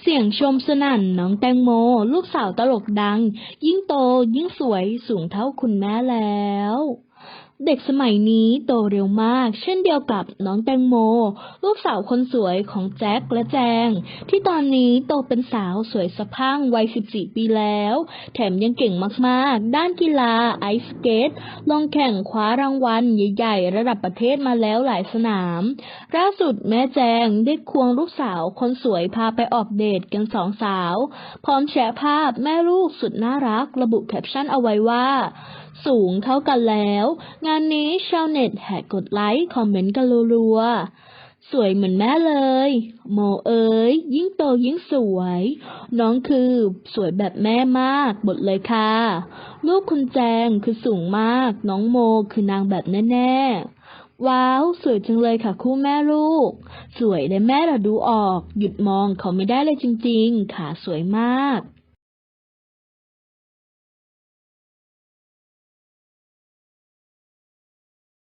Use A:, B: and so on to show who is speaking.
A: เสียงชมสนั่นน้องแตงโม ลูกสาวตลกดัง ยิ่งโตยิ่งสวยสูงเท่าคุณแม่แล้ว เด็กสมัยนี้โตเร็วมาก เช่นเดียวกับน้องแตงโม ลูกสาวคนสวยของแจ็คและแจง ที่ตอนนี้โตเป็นสาวสวยสะพั่งวัย 14 ปีแล้ว แถมยังเก่งมากๆ ด้านกีฬาไอซ์สเกต ลงแข่งคว้ารางวัลใหญ่ๆ ระดับประเทศมาแล้วหลายสนามล่าสุดแม่แจงได้ควงลูกสาวคนสวยพาไปออกเดทกันสองสาว พร้อมแชร์ภาพแม่ลูกสุดน่ารัก ระบุแคปชั่นเอาไว้ว่า สูงเท่ากันแล้วงานนี้ชาวเน็ตแห่กดไลค์คอมเมนต์กันรัวๆ สวยเหมือนแม่เลย โมเอ๋ยยิ่งโตยิ่งสวย น้องคือสวยแบบแม่มากหมดเลยค่ะ ลูกคุณแจงคือสูงมาก น้องโมคือนางแบบแน่ๆว้าว สวยจังเลยค่ะคู่แม่ลูก สวยและแม่เราดูออก หยุดมองเขาไม่ได้เลยจริง ๆ ขาสวยมาก